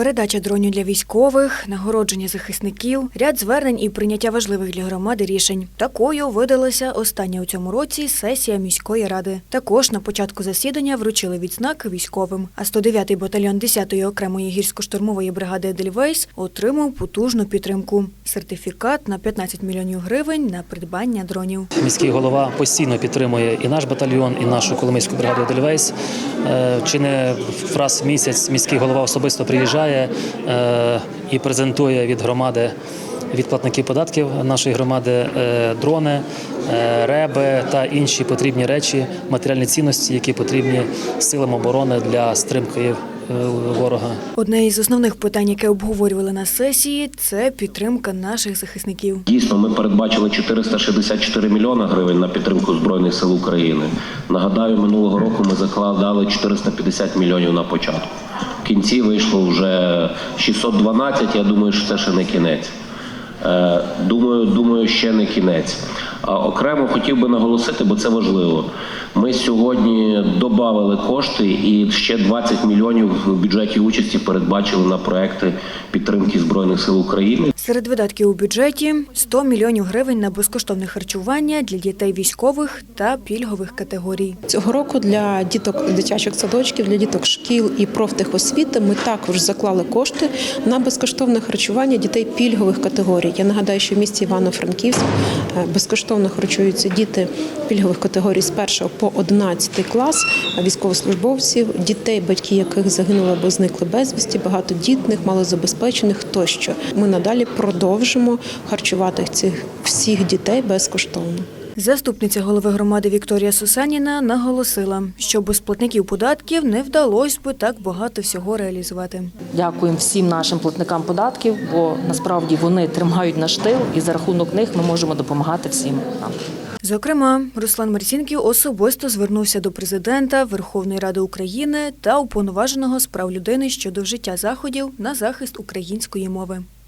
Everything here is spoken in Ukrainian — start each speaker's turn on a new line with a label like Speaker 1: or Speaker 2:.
Speaker 1: Передача дронів для військових, нагородження захисників, ряд звернень і прийняття важливих для громади рішень. Такою видалася остання у цьому році сесія міської ради. Також на початку засідання вручили відзнаки військовим. А 109-й батальйон 10-ї окремої гірсько-штурмової бригади Едельвейс отримав потужну підтримку. Сертифікат на 15 мільйонів гривень на придбання дронів.
Speaker 2: Міський голова постійно підтримує і наш батальйон, і нашу Коломийську бригаду Дельвейс. Е, Чи не раз в місяць міський голова особисто приїжджає е, і презентує від громади. Від платників податків нашої громади е, дрони, е, реби та інші потрібні речі, матеріальні цінності, які потрібні силам оборони для стримки ворога.
Speaker 1: Одне із основних питань, яке обговорювали на сесії, це підтримка наших захисників.
Speaker 3: Дійсно, ми передбачили 464 мільйони гривень на підтримку збройних сил України. Нагадаю, минулого року ми закладали 450 мільйонів на початку. Кінці вийшло вже 612, Я думаю, що це ще не кінець. Е, Думаю, думаю, ще не кінець. А окремо хотів би наголосити, бо це важливо. Ми сьогодні додали кошти і ще 20 мільйонів в бюджеті участі передбачили на проекти підтримки збройних сил України.
Speaker 1: Серед видатків у бюджеті 100 мільйонів гривень на безкоштовне харчування для дітей військових та пільгових категорій.
Speaker 4: Цього року для діток дитячих садочків, для діток шкіл і профтехосвіти ми також заклали кошти на безкоштовне харчування дітей пільгових категорій. Я нагадаю, що в місті Івано-Франківськ е, безкоштовно харчуються діти пільгових категорій з 1 по 11 клас, військовослужбовців, дітей, батьки яких загинули або зникли безвісті, багатодітних, малозабезпечених тощо. Ми надалі продовжимо харчувати цих всіх дітей безкоштовно.
Speaker 1: Заступниця голови громади Вікторія Сусаніна наголосила, що без платників податків не вдалося би так багато всього реалізувати.
Speaker 5: Дякуємо всім нашим платникам податків, бо насправді вони тримають наш тил, і за рахунок них ми можемо допомагати всім нам.
Speaker 1: Зокрема, Руслан Марцінків особисто звернувся до президента Верховної Ради України та уповноваженого з прав людини щодо вжиття заходів на захист української мови.